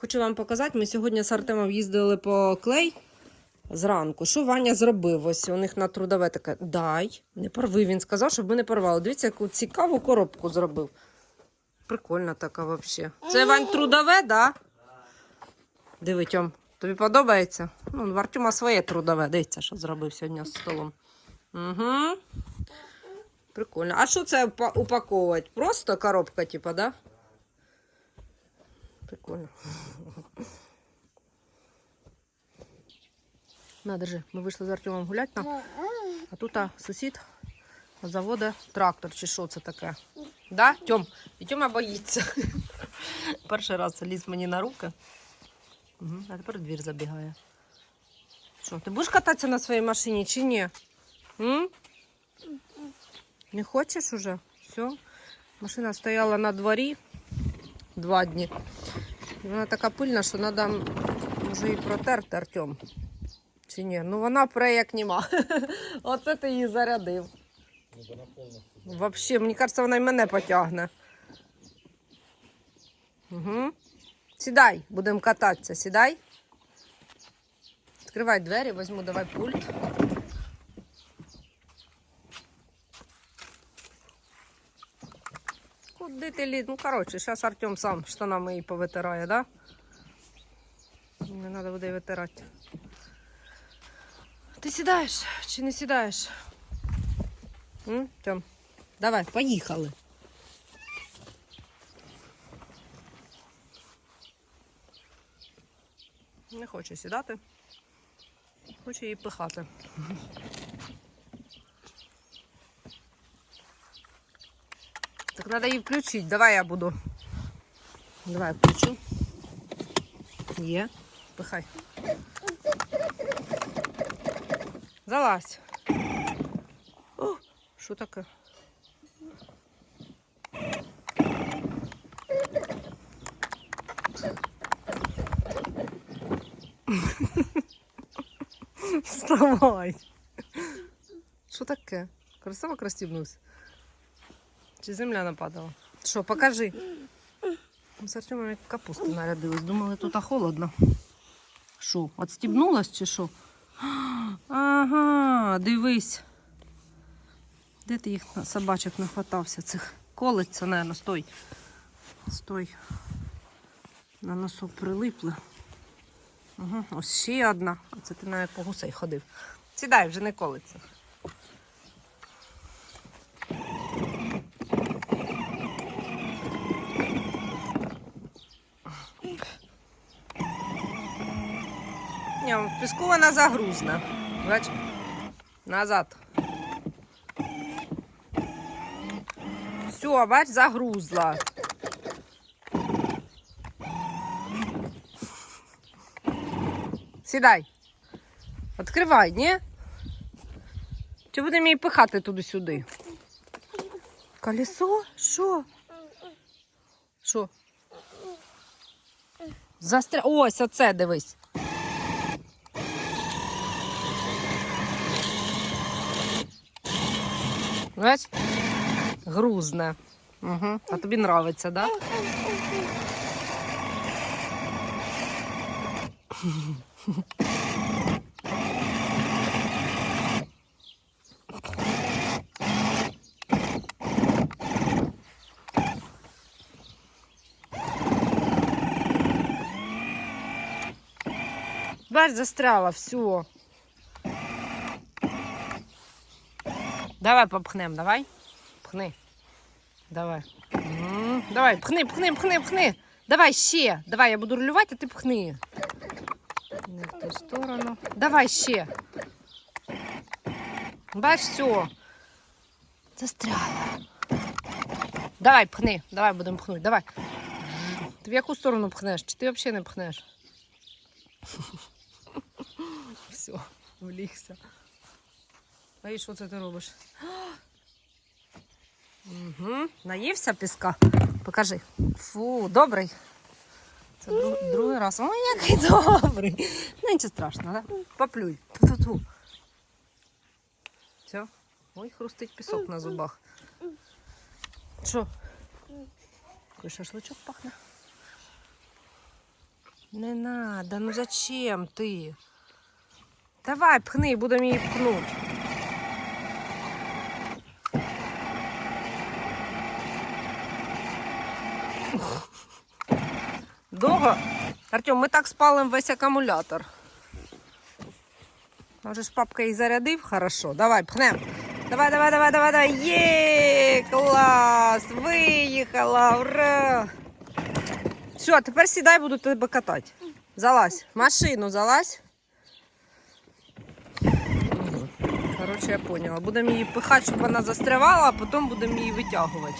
Хочу вам показати, ми сьогодні з Артемом їздили по клей зранку. Що Ваня зробив? Ось у них на трудове таке. Дай, не порви. Він сказав, щоб ми не порвали. Дивіться, яку цікаву коробку зробив. Прикольна така взагалі. Це Вань трудове, да? Диви, Тьом, тобі подобається? Ну, в Артема своє трудове. Дивіться, що зробив сьогодні з столом. Угу. Прикольно. А що це упаковувати? Просто коробка, типа, да? Прикольно. На, держи. Ми вийшли з Артемом гуляти там, а тут а, сусід заводе трактор, чи що це таке. Да, Тьом? І Тьома боїться. Перший раз ліз мені на руки. Угу. А тепер двір забігає. Що, ти будеш кататися на своїй машині чи ні? М? Не хочеш уже? Все. Машина стояла на дворі два дні. Вона така пильна, що треба може її протерти Артем. Чи ні? Ну вона пре як нема. Оце ти її зарядив. Взагалі, мені кажеться, вона й мене потягне. Угу. Сідай, будемо кататися. Сідай. Відкривай двері, візьму давай пульт. Ти? Ну, коротше, зараз Артем сам штанами її повитирає, да? Не треба буде витирати. Ти сідаєш чи не сідаєш? М? Тьом, давай, поїхали. Не хоче сідати. Хоче її пихати. Треба її включити. Давай я буду. Давай включу. Є. Пихай. Залазь. О, що таке? Вставай. Що таке? Красиво крастівнувся? Чи земля нападала? Що, покажи. З Артемом як капусту нарядились. Думали, тут холодно. Що, отстібнулась чи що? Ага, дивись. Де ти їх собачок нахватався? Цих колиться, наверное, стой. Стой. На носу прилипли. Угу. Ось ще одна. Це ти навіть по гусей ходив. Сідай, вже не колиться. Піску вона загрузна. Бач? Назад. Все, бач, загрузла. Сідай. Відкривай, ні? Чи будемо її пихати туди-сюди? Колесо? Що? Що? Застря... Ось оце дивись. Бач? Грузне. Угу. А тобі нравиться, да? Бач, застряла, все. Давай попхнем, давай. Пхни. Давай. Давай, пхни, пхни, пхни, пхни. Давай ще. Давай, я буду рулювати, а ти пхни. Не в ту сторону. Давай ще. Бач, все. Застряла. Давай, пхни. Давай будемо пхнути. Давай. Ти в яку сторону пхнеш? Чи ти взагалі не пхнеш? Все, влігся. А і що це ти робиш? Угу. Наївся піска? Покажи. Фу, добрий. Це друг, другий раз. Ой, який добрий. Ну, нічого страшного, да? Поплюй. Ту-ту-ту. Все. Ой, хрустить пісок на зубах. Що? Такой шашлычок пахне. Не надо, ну зачем ти? Давай, пхни, будемо її пхнути. нічого. Артем, ми так спалимо весь акумулятор. Може ж папка їх зарядив, хорошо. Давай, пхнем. Давай, давай, давай, давай, давай. Є, клас! Виїхала! Ура! Все, тепер сідай, буду тебе катати. Залазь, машину залазь. Короче, я поняла. Будемо її пихати, щоб вона застрявала, а потім будемо її витягувати.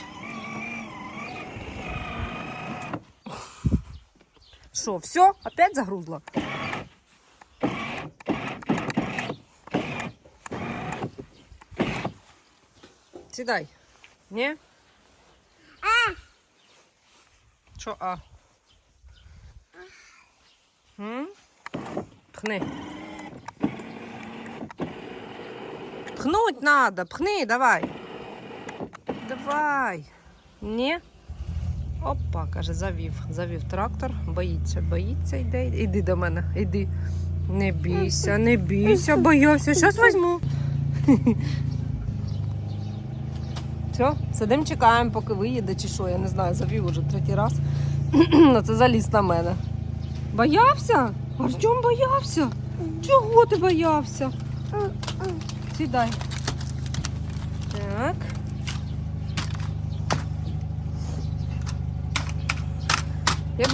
Що, все, опять загрузло. Сидай, не, А. Що а? М? Пхни. Пхнуть надо, пхни, давай. Давай. Не? Опа, каже, завів, завів трактор, боїться, боїться, йде. Іди до мене, іди. Не бійся, не бійся, боявся, щось візьму. Все, сидимо, чекаємо, поки виїде чи що, я не знаю, завів уже третій раз. Но це заліз на мене. Боявся? Артем боявся? Чого ти боявся? Сідай. Так.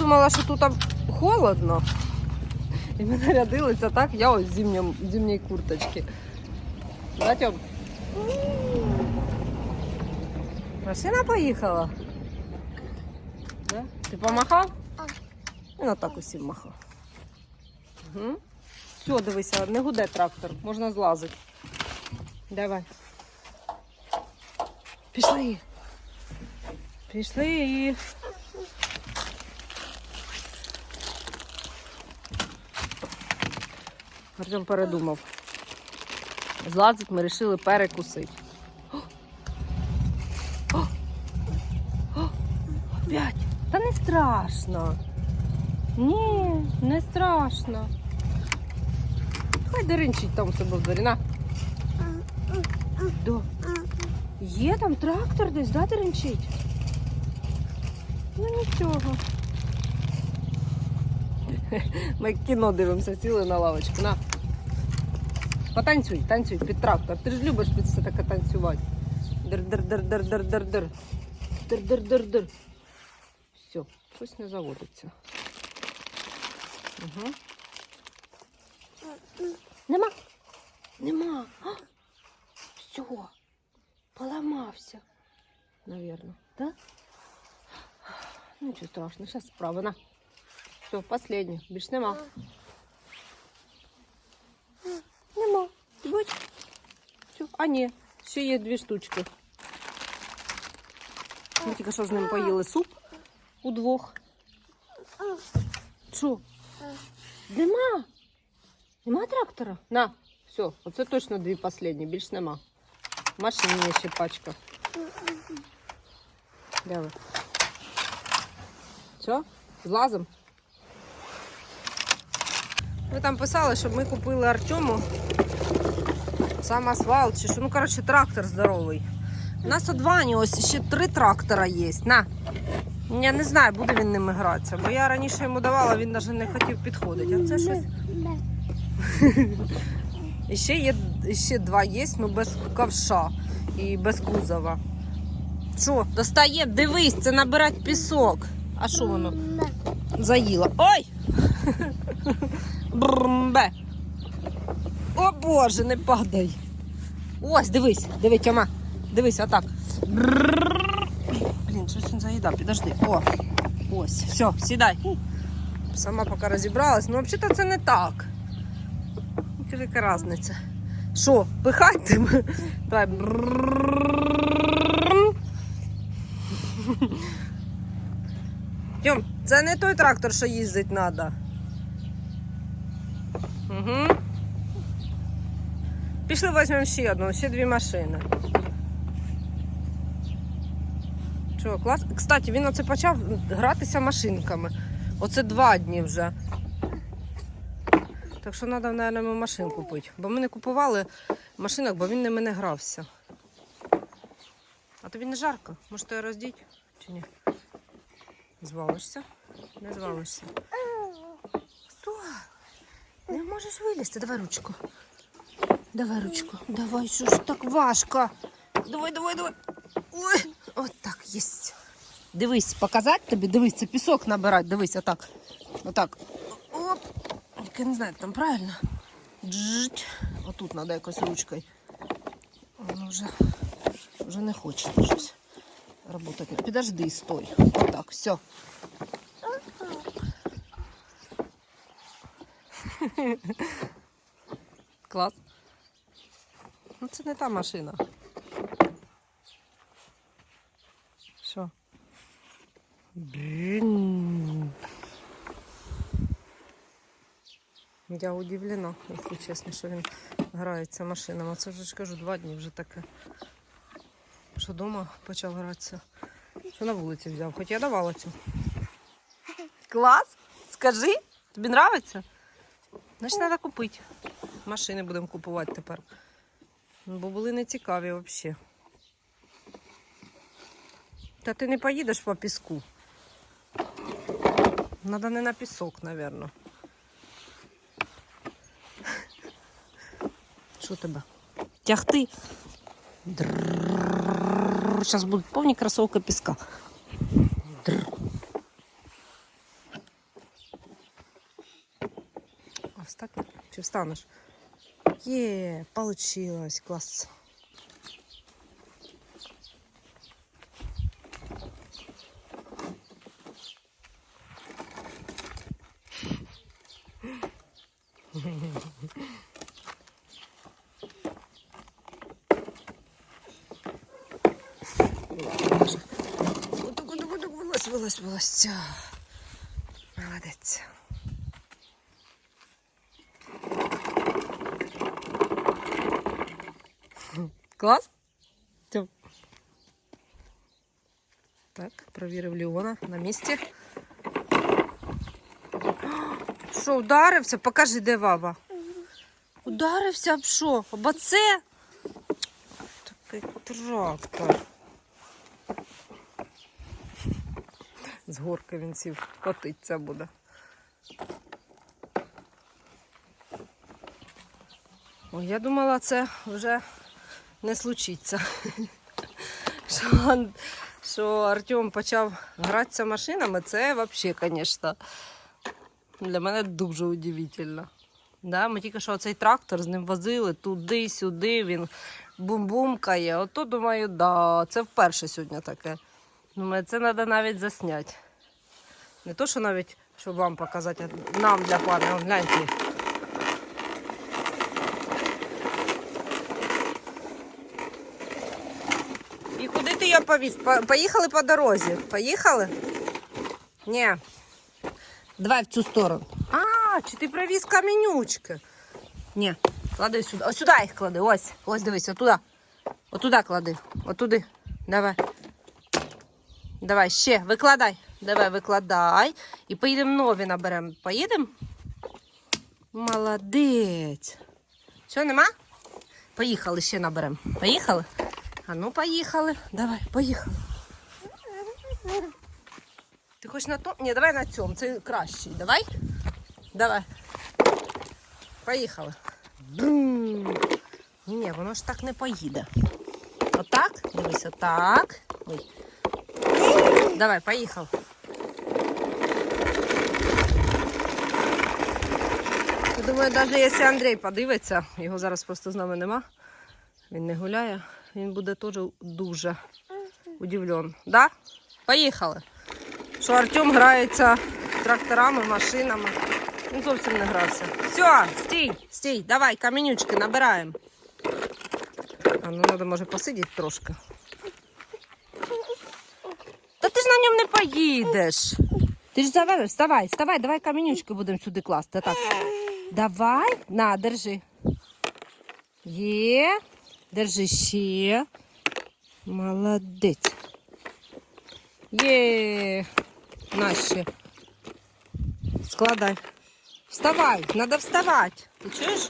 думала, що тут холодно. І ми нарядилися так, я ось в зимній, зимній курточці. Машина поїхала. Ти помахав? Він отак усім махав. Угу. Все, дивися, не гуде трактор, можна злазити. Давай. Пішли. Пішли. Артем передумав. Злазить, ми вирішили перекусити. О! Опять! Та не страшно. Ні, не страшно. Хай деринчить там себе в дворі, на. До. Є там трактор десь, да, деринчить? Ну нічого. Ми кіно дивимося, сіли на лавочку. На. Потанцюй, танцюй під трактор. Ти ж любиш під все таке танцювати. Дир-дир-дир-дир-дир-дир. Дир-дир-дир-дир. Все, щось не заводиться. Угу. Нема? Нема. А? Все, поламався. Наверное, да? Ну, нічого страшного, зараз справа. На. Все, последнє. Більш нема. А ні, ще є дві штучки. Ми тільки що з ним поїли суп удвох. Що? Нема? Нема трактора? На, все, оце точно дві останні, більш нема. Машині є ще пачка. Давай. Все, злазимо. Ви там писали, щоб ми купили Артему сам асфальт, чи що. Ну, коротше, трактор здоровий. У нас от ось ще три трактора є. На. Я не знаю, буде він ними гратися, бо я раніше йому давала, він навіть не хотів підходити. А це щось. І ще є ще два є, але без ковша і без кузова. Що, достає, дивись, це набирать пісок. А що воно? Заїло. Ой! Брмбе! боже, не падай. Ось, дивись, дивись, Тьома. Дивись, отак. Блін, щось він заїдав, підожди. О, ось, все, сідай. Сама поки розібралась, ну взагалі-то це не так. Яка різниця. Що, пихать тим? Давай. Тьом, це не той трактор, що їздить треба. Угу. Пішли візьмемо ще одну, ще дві машини. Чого, клас? Кстати, він оце почав гратися машинками. Оце два дні вже. Так що треба, мабуть, йому машин купити. Бо ми не купували машинок, бо він ними не грався. А тобі не жарко? Може, тебе роздіть чи ні? Звалишся? Не звалишся. Хто? Не можеш вилізти. Давай ручку. Давай ручку. Давай, що ж так важко. Давай, давай, давай. Ой, от так, єсть. Дивись, показати тобі, дивись, це пісок набирати, дивись, отак. Отак. Оп. Я не знаю, там правильно. Джить. Отут треба якось ручкою. Воно вже, вже не хоче щось роботати. Підожди, стой. Отак, все. Клас. Ну, це не та машина. Що? Блін. Я удивлена, якщо чесно, що він грається машинами. Це вже ж кажу, два дні вже таке. Що вдома почав гратися. Що на вулиці взяв, хоч я давала цю. Клас! Скажи, тобі подобається? Значить, треба купити. Машини будемо купувати тепер. Бо були не цікаві взагалі. Та ти не поїдеш по піску. Надо не на пісок, мабуть. Що тебе? Тягти. Зараз будуть повні кросовки піска. А встать? Чи встанеш? Є, получилось, клас. Отак, отак, отак, вилазь, вилазь, вилазь. Молодець. Клас? Тьом. Так, провірив Леона на місці. Що, ударився? Покажи, де баба. Ударився об що? Об оце? Такий трактор. З горки він сів, котиться буде. Ой, я думала, це вже не случиться. Що, що Артем почав гратися машинами, це взагалі, звісно, для мене дуже удивительно. Да, ми тільки що цей трактор з ним возили туди-сюди, він бум-бумкає. Ото думаю, да, це вперше сьогодні таке. Думаю, це треба навіть засняти. Не то, що навіть, щоб вам показати, а нам для. Вон, Гляньте. І куди ти його повіз? Поїхали по дорозі. Поїхали? Ні. Давай в цю сторону. А, чи ти привіз каменючки? Ні, клади сюди. Ось сюди їх клади. Ось. Ось дивись, отуди. Отуди клади. Отуди. Давай. Давай, ще, викладай. Давай, викладай. І поїдемо нові наберемо. Поїдемо? Молодець. Що, нема? Поїхали, ще наберемо. Поїхали? А ну, поїхали. Давай, поїхали. Ти хочеш на тому? Ні, давай на цьому. Це кращий. Давай. Давай. Поїхали. Брум. Ні, воно ж так не поїде. Отак? Дивись, отак. Ой. Давай, поїхав. Думаю, навіть якщо Андрій подивиться, його зараз просто з нами нема, він не гуляє, він буде теж дуже удивлен. Да? Поїхали. Що Артем грається тракторами, машинами. Він зовсім не грався. Все, стій, стій, давай, каменючки набираємо. А ну треба, може, посидіти трошки. Та ти ж на ньому не поїдеш. Ти ж завариш, вставай, вставай, давай каменючки будемо сюди класти. Так. Давай, на, держи. Є. Держи ще. Молодець. Є. На ще. складай. Вставай, надо вставать. Ти чуєш?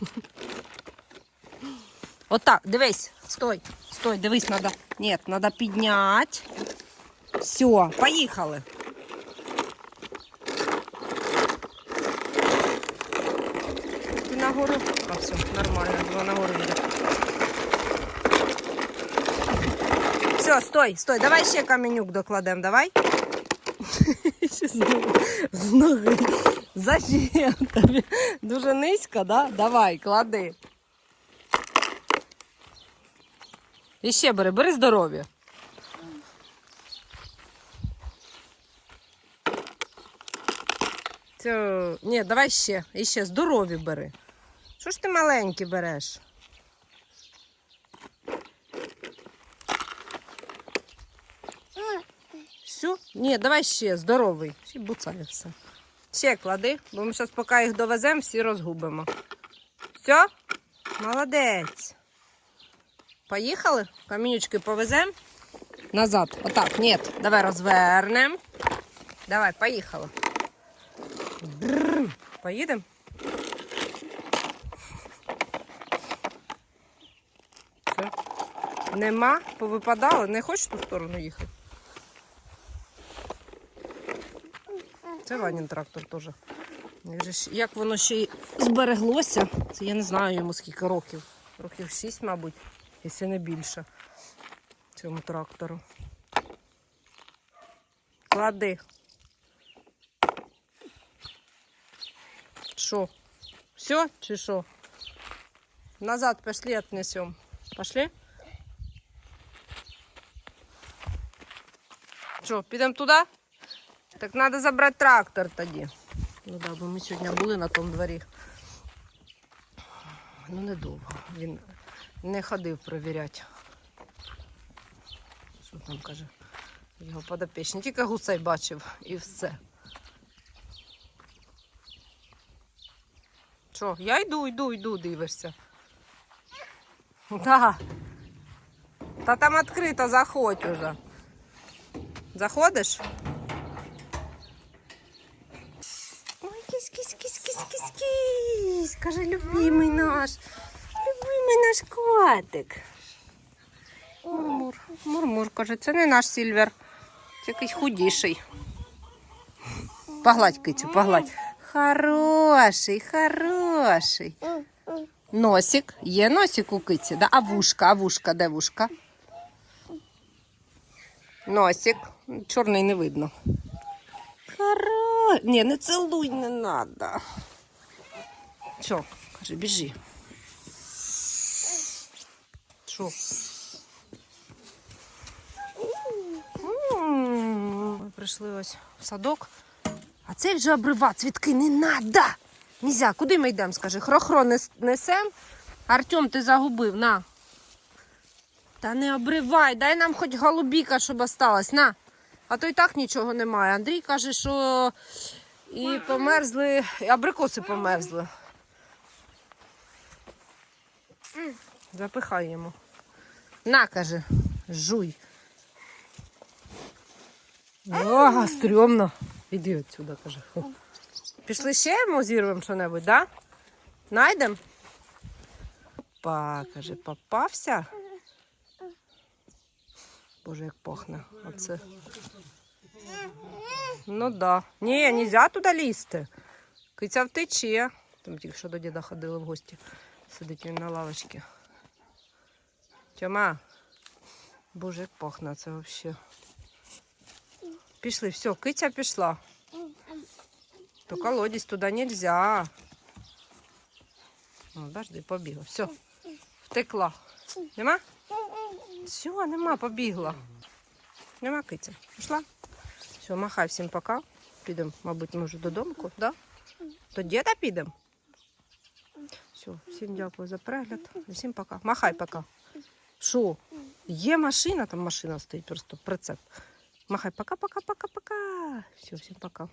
Отак, дивись, стой, стой, дивись, надо. Ні, надо підняти. Все, поїхали. Ти нагору. Все, нормально, було нагору їде. Все, стой, стой, давай ще каменюк докладемо, давай. З ноги. Зачем тобі? Дуже низько, да? Давай, клади. І ще бери, бери здоров'я. Ні, давай ще. Ще здорові бери. Що ж ти маленькі береш? Все? Ні, давай ще здоровий. Ще буцає все. Ще клади, бо ми зараз, поки їх довеземо, всі розгубимо. Все? Молодець. Поїхали? Камінючки повеземо. Назад. Отак. Ні, давай розвернемо. Давай, поїхали. Поїдемо? Нема, повипадало. Не хочеш ту сторону їхати? Це Ванін трактор теж. Як воно ще й збереглося, це я не знаю йому скільки років. Років 6, мабуть, якщо не більше. Цьому трактору. Клади. Що? Все чи що? Назад пошли отнесем. Пошли? Що, підемо туди? Так треба забрати трактор тоді. Ну да, бо ми сьогодні були на тому дворі. Ну недовго. Він не ходив перевіряти. Що там каже? Його подопічний. Тільки гусей бачив і все. Що, я йду, йду, йду, дивишся. Да. Та там відкрито, заходь уже. Заходиш? Ой, кись, кись, кись, кись, кись, кись. Каже, любимий наш. Любимий наш котик. Мурмур. Мурмур, каже, це не наш сільвер. Це якийсь худіший. Погладь кицю, погладь. Хороший, хороший. Носик. Є носик у киці, да? А вушка, а вушка, де вушка? Носик. Чорний не видно. Хоро... Ні, не цілуй не надо. Що? Каже, біжи. Що? Ми прийшли ось в садок. А цей вже обрива, цвітки не надо. Нельзя. Куди ми йдемо, скажи? Хрохро нес- несем. Артем, ти загубив, на. Та не обривай, дай нам хоч голубіка, щоб осталась. На. А то і так нічого немає. Андрій каже, що і померзли, і абрикоси померзли. Запихай йому. На, каже, жуй. О, стрьомно. Іди отсюда, каже. Пішли ще йому зірвемо що-небудь, да? Найдем? Па, каже, попався. Боже, як пахне. Оце. Ну да. Ні, нельзя туди лізти. Киця втече. Там тільки що до діда ходили в гості. Сидить він на лавочці. Тьома. Боже, як пахне це взагалі. Пішли, все, киця пішла. То колодязь туди нельзя. О, Дожди, побігла. Все, втекла. Нема? Все, нема, побігла. Нема киця. Пішла? Все, махай всім пока. Підемо, мабуть, може додому, да? До діда підемо. Все, всім дякую за перегляд. Всім пока. Махай пока. Що? Є машина, там машина стоїть, просто прицеп. Махай пока-пока-пока-пока. Все, всім пока.